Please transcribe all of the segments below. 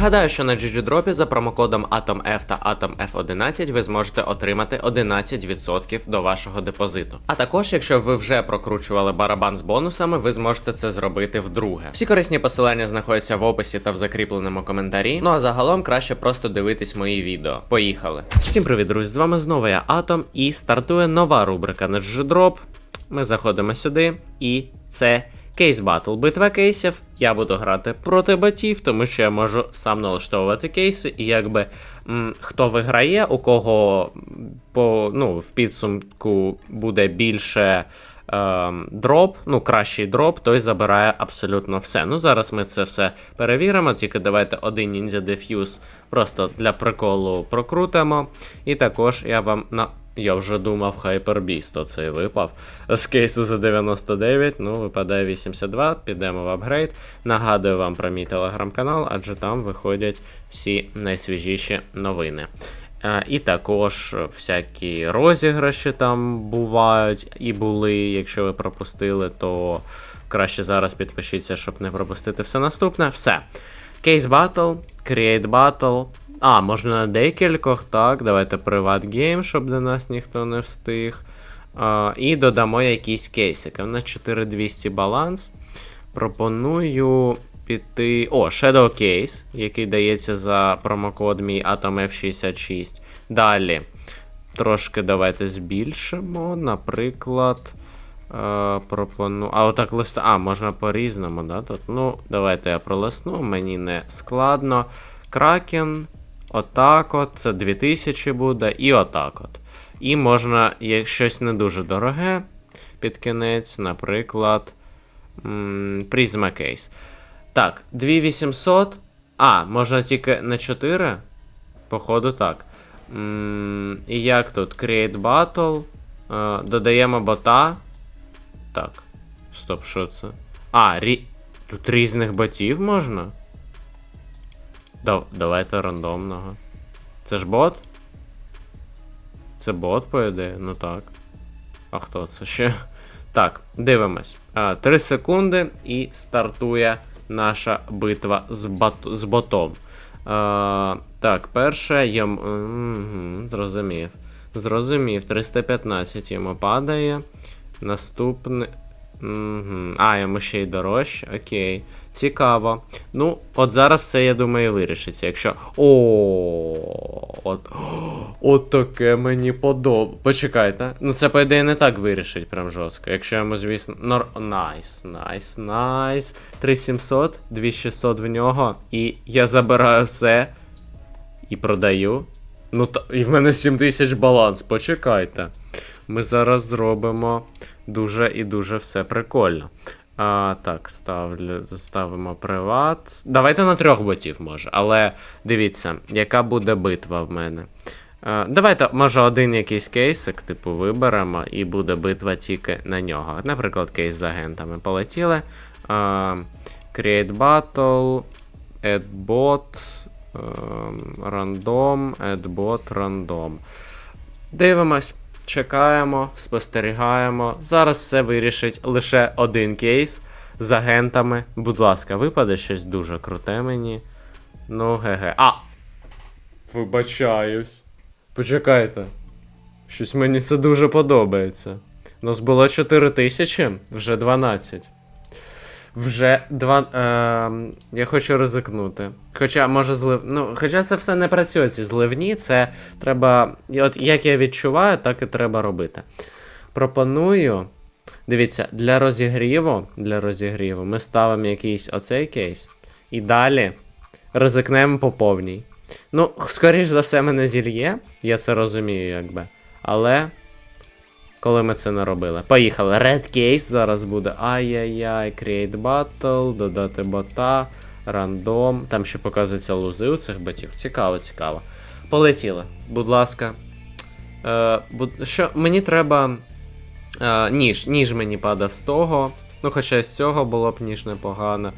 Нагадаю, що на GGDrop за промокодом AtomF та AtomF11 ви зможете отримати 11% до вашого депозиту. А також, якщо ви вже прокручували барабан з бонусами, ви зможете це зробити вдруге. Всі корисні посилання знаходяться в описі та в закріпленому коментарі. Ну а загалом краще просто дивитись мої відео. Поїхали! Всім привіт, друзі! З вами знову я Атом і стартує нова рубрика на GGDrop. Ми заходимо сюди, і це кейс батл. Битва кейсів. Я буду грати проти батів, тому що я можу сам налаштовувати кейси, і якби м, хто виграє, у кого по, ну, в підсумку буде більше ем, дроп, ну, кращий дроп, той забирає абсолютно все. Ну, зараз ми це все перевіримо, тільки давайте один Ninja Diffuse просто для приколу прокрутимо. І також я вам на. Я вже думав, Hyper Beast оцей випав. З кейсу за 99, ну, випадає 82, підемо в апгрейд. Нагадую вам про мій телеграм-канал, адже там виходять всі найсвіжіші новини. Е, І також всякі розіграші там бувають і були. Якщо ви пропустили, то краще зараз підпишіться, щоб не пропустити все наступне. Все. Кейс Battle, Create Battle. А, можна на декількох, так. Давайте Privat Game, щоб до нас ніхто не встиг. А, і додамо якісь кейсики. У нас 4200 баланс. Пропоную піти. О, Shadow Case, який дається за промокод мій Atom F66. Далі. Трошки давайте збільшимо. Наприклад. Е, пропоную. А отак листа. А, можна по-різному, да? Тут. Ну, давайте я пролисну, мені не складно. Кракен. Отак от. Це 2000 буде. І отак от. І можна, як щось не дуже дороге під кінець, наприклад. Prisma Case. Так, 2800. А, можна тільки на 4? Походу, так. І як тут? Create Battle. Е, Додаємо бота. Так. Стоп, що це? А, рі... тут різних ботів можна? Дав... Давайте рандомного. Це ж бот? Це бот, по ідеї? Ну так. А хто це ще? Так, дивимось. А, 3 секунди і стартує наша битва з, бот... з ботом. А, так, перше йому. Зрозумів. Зрозумів. 315 йому падає. Наступне. Угу. А, йому ще й дорожче. Окей. Цікаво. Ну, от зараз все, я думаю, вирішиться. Якщо. О, от. От таке мені подобається. Почекайте. Ну, це, по ідеї, не так вирішить прям жорстко. Якщо йому, звісно. Нор... Найс, найс, найс. 3700, 2600 в нього. І я забираю все. І продаю. Ну, та... і в мене 7000 баланс. Почекайте. Ми зараз зробимо дуже і дуже все прикольно. А, Так, ставлю, ставимо приват. Давайте на трьох ботів може. Але дивіться, яка буде битва в мене. А, давайте, може, один якийсь кейсик, типу, виберемо, і буде битва тільки на нього. Наприклад, кейс з агентами. Полетіли. А, create battle, add bot, ем, random, add bot, random. Дивимось. Чекаємо, спостерігаємо. Зараз все вирішить лише один кейс з агентами. Будь ласка, випаде щось дуже круте мені. Ну, ге-ге. А! Вибачаюсь. Почекайте. Щось мені це дуже подобається. У нас було 4 тисячі, вже 12. Вже два. Е, я хочу ризикнути. Хоча, може, злив. Ну, хоча це все не працює, ці зливні, це треба. От як я відчуваю, так і треба робити. Пропоную. Дивіться, для розігріву, для розігріву ми ставимо якийсь оцей кейс. І далі ризикнемо по повній. Ну, скоріш за все, мене зільє, я це розумію, якби. Але коли ми це не робили. Поїхали. Red Case зараз буде. Ай-яй-яй, Create Battle, додати бота, рандом. Там ще показуються лузи у цих ботів. Цікаво, цікаво. Полетіли. Будь ласка. Е, буд... Що, мені треба. Е, ніж. Ніж мені падав з того. Ну, хоча з цього було б ніж непогано.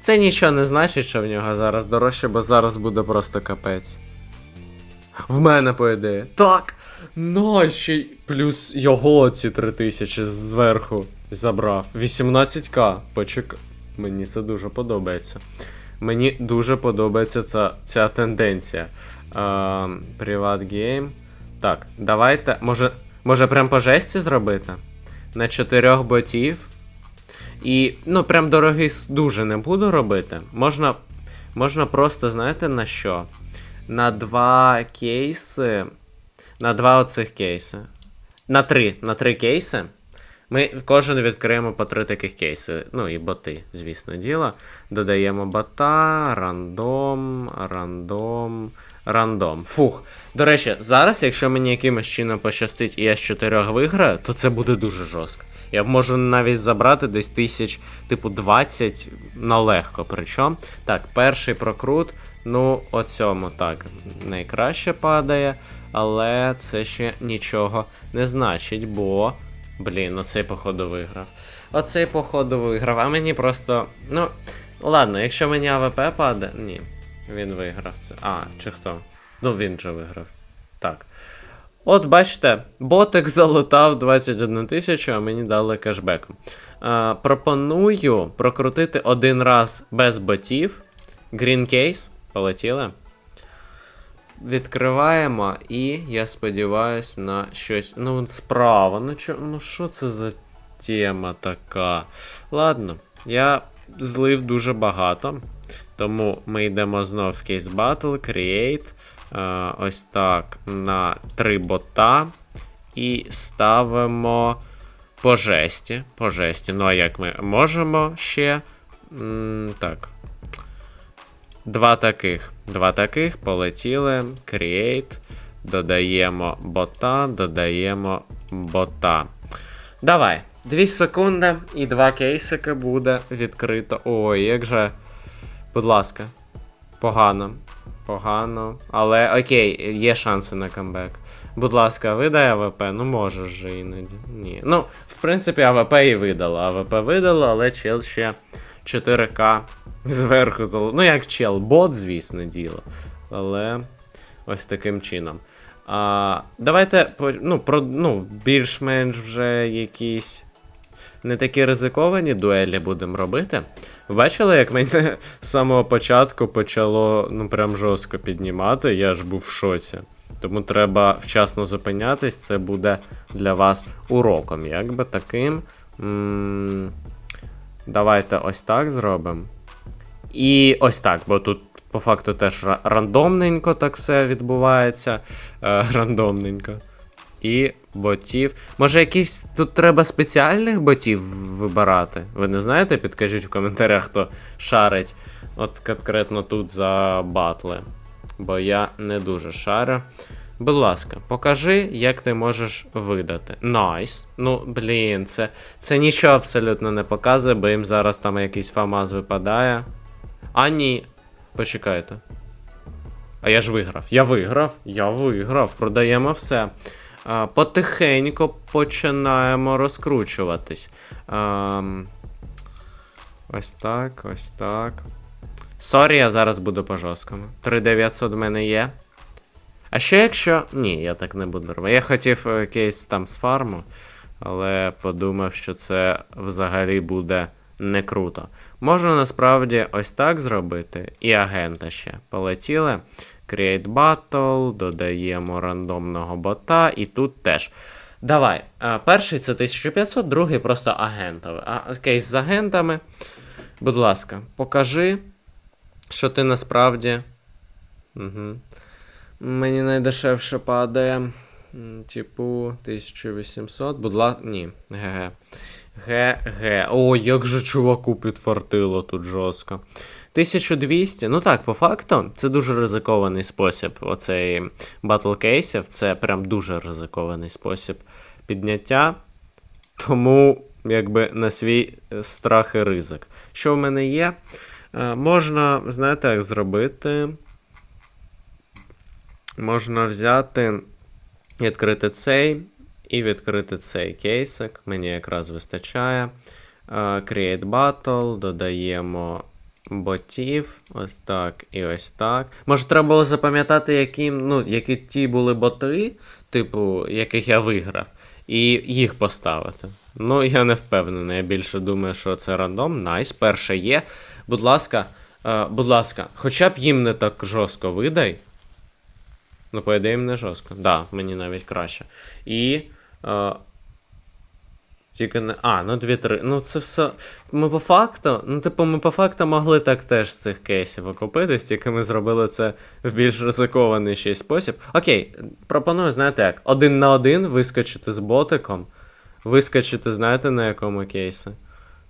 Це нічого не значить, що в нього зараз дорожче, бо зараз буде просто капець. В мене, по ідеї. Так! Ну, ще й плюс його ці 3000 зверху забрав. 18к. Почек. Мені це дуже подобається. Мені дуже подобається ця, ця тенденція. Приват гейм. Так, давайте. Може, може прям по жесті зробити? На чотирьох ботів. І, ну, прям дорогий дуже не буду робити. Можна, можна просто, знаєте, на що? На два кейси. На два оцих кейси. На три. На три кейси. Ми кожен відкриємо по три таких кейси. Ну і боти, звісно, діло. Додаємо бота, рандом, рандом, рандом. Фух. До речі, зараз, якщо мені якимось чином пощастить і я з чотирьох виграю, то це буде дуже жорстко. Я можу навіть забрати десь тисяч, типу, 20 на легко. Причому. Так, перший прокрут. Ну, о цьому так найкраще падає, але це ще нічого не значить, бо. Блін, оцей походу виграв. Оцей походу виграв, а мені просто. Ну, ладно, якщо мені АВП паде. Ні, він виграв це. А, чи хто? Ну, він же виграв. Так. От бачите, ботик залутав 21 тисячу, а мені дали кешбеком. Е, пропоную прокрутити один раз без ботів. Green Case. Полетіли. Відкриваємо, і я сподіваюся на щось. Ну, справа. Ну ну що це за тема така? Ладно, я злив дуже багато. Тому ми йдемо знов в Case Battle, Create. Е, ось так на три бота. І ставимо по жесті. По жесті. Ну, а як ми можемо ще. М, так. Два таких. Два таких полетіли. Create. Додаємо бота, додаємо бота. Давай. Дві секунди і два кейсики буде відкрито. Ой, як же. Будь ласка. Погано. Погано. Але окей, є шанси на камбек. Будь ласка, видай АВП, ну можеш же іноді. Ні. Ну, в принципі, АВП і видало. АВП видало, але чел ще 4К зверху зало. Ну, як чел, бот, звісно, діло. Але ось таким чином. А, давайте ну, про, ну, більш-менш вже якісь не такі ризиковані дуелі будемо робити. Бачили, як мене з самого початку почало ну прям жорстко піднімати, я ж був в шоці. Тому треба вчасно зупинятись, це буде для вас уроком. Якби таким. м, Давайте ось так зробимо. І ось так, бо тут по факту теж рандомненько так все відбувається. Е, рандомненько. І ботів. Може, якісь тут треба спеціальних ботів вибирати? Ви не знаєте? Підкажіть в коментарях, хто шарить. От конкретно тут за батли. Бо я не дуже шарю. Будь ласка, покажи, як ти можеш видати. Найс. Ну, блін, це, це нічого абсолютно не показує, бо їм зараз там якийсь фамаз випадає. А ні. Почекайте. А я ж виграв. Я виграв, я виграв. Продаємо все. А, потихеньку починаємо розкручуватись. Ам, ось так, ось так. Сорі, я зараз буду по жорсткому. 3900 в мене є. А що якщо. Ні, я так не буду робити. Я хотів е, кейс там з фарму, але подумав, що це взагалі буде не круто. Можна насправді ось так зробити, і агента ще. Полетіли. Create Battle, додаємо рандомного бота, і тут теж. Давай. Перший це 1500, другий просто агентовий. А кейс з агентами. Будь ласка, покажи, що ти насправді. Угу. Мені найдешевше падає. Типу, 1800. Будь ласка. Ні. ГГ. ГГ. О, як же чуваку підфартило тут жорстко. 1200. Ну так, по факту, це дуже ризикований спосіб. Оцей батл кейсів. Це прям дуже ризикований спосіб підняття. Тому, якби на свій е, страх і ризик. Що в мене є? Е, можна, знаєте, як зробити. Можна взяти, відкрити цей і відкрити цей кейсик. Мені якраз вистачає. Е, Create Battle, додаємо ботів. Ось так і ось так. Може, треба було запам'ятати, які, ну, які ті були боти, типу, яких я виграв, і їх поставити. Ну, я не впевнений. Я більше думаю, що це рандом. Найс, перше є. Будь ласка, Е, будь ласка, хоча б їм не так жорстко видай. Ну, по ідеї, не жорстко. Да, мені навіть краще. І. Тільки не. А, ну 2-3. Ну це все. Ми по факту. Ну, типу, ми по факту могли так теж з цих кейсів окупитись, тільки ми зробили це в більш ризикований ще спосіб. Окей, пропоную, знаєте як, один на один вискочити з ботиком. Вискочити, знаєте, на якому кейсі?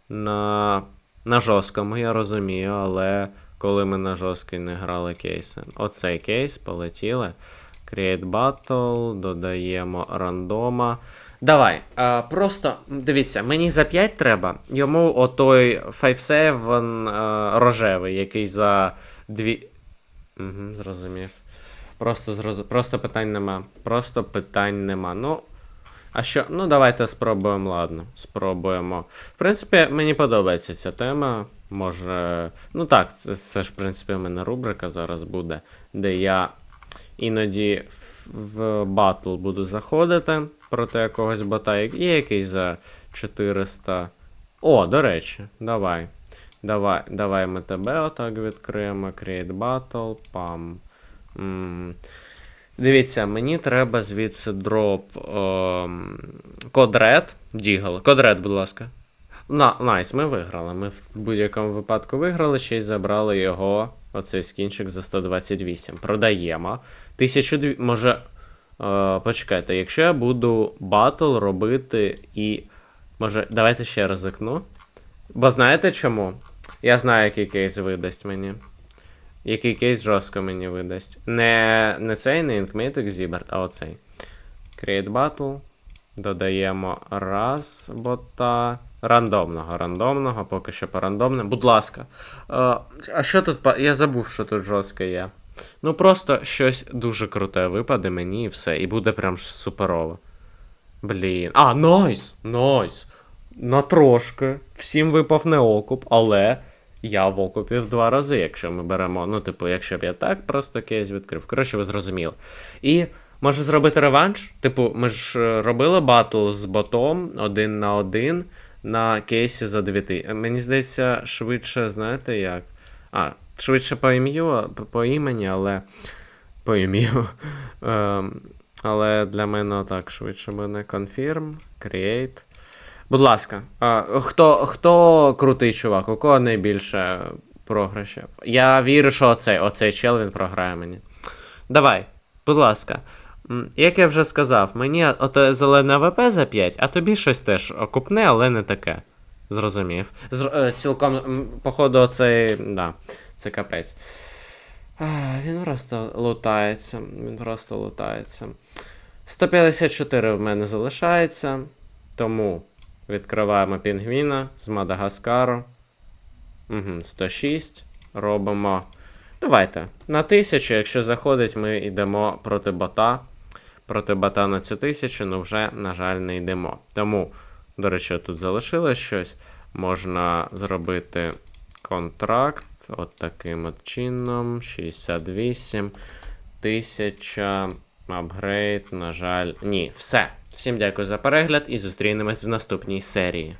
На. На жорсткому, я розумію, але коли ми на жорсткий не грали кейси. Оцей кейс полетіли. Create Battle, додаємо рандома. Давай. А, просто дивіться, мені за 5 треба. Йому отой 5-7 а, рожевий, який за 2. Угу, зрозумів. Просто, зроз... Просто питань нема. Просто питань нема. Ну. А що? Ну, давайте спробуємо, ладно. Спробуємо. В принципі, мені подобається ця тема. Може. Ну так, це, це ж, в принципі, у мене рубрика зараз буде, де я іноді в, батл буду заходити проти якогось бота. Є якийсь за 400. О, до речі, давай. Давай, давай ми тебе отак відкриємо. Create Battle, пам. М. Дивіться, мені треба звідси дроп ем, код Red, Дігл. Код Red, будь ласка. На, найс, ми виграли. Ми в будь-якому випадку виграли, ще й забрали його, оцей скінчик за 128. Продаємо. 1200, може. Е, почекайте, якщо я буду батл робити і. Може, давайте ще ризикну. Бо знаєте чому? Я знаю, який кейс видасть мені. Який кейс жорстко мені видасть. Не, не цей, не Inkmatic Zibert, а оцей. Create Battle. Додаємо раз бота. Рандомного, рандомного, поки що по рандомним. Будь ласка. Е, а що тут. Я забув, що тут жорстке є. Ну просто щось дуже круте випаде мені і все. І буде прям суперово. Блін. А, найс! Найс! На трошки. Всім випав не окуп, але я в окупі в два рази, якщо ми беремо. Ну, типу, якщо б я так просто кейс відкрив. Коротше, ви зрозуміли. І може зробити реванш? Типу, ми ж е, робили батл з ботом один на один на кейсі за 9. Мені здається, швидше, знаєте як? А, швидше по ім'ю, по, імені, але. По ім'ю. Ем, але для мене так швидше буде confirm, create. Будь ласка, хто, хто крутий чувак, у кого найбільше програшів? Я вірю, що оцей, оцей чел він програє мені. Давай, будь ласка. Як я вже сказав, мені оте зелене АВП за 5, а тобі щось теж окупне, але не таке. Зрозумів. Зр... е, Цілком, походу, оцей. Да, це капець. А, Він просто лутається. Він просто лутається. 154 в мене залишається. Тому відкриваємо пінгвіна з Мадагаскару. Угу, 106. Робимо. Давайте. На 1000, якщо заходить, ми йдемо проти бота. Проти бата на цю тисячу, ну вже, на жаль, не йдемо. Тому, до речі, тут залишилось щось. Можна зробити контракт. От таким от чином. 68 тисяча. Апгрейд, на жаль. Ні, все. Всім дякую за перегляд і зустрінемось в наступній серії.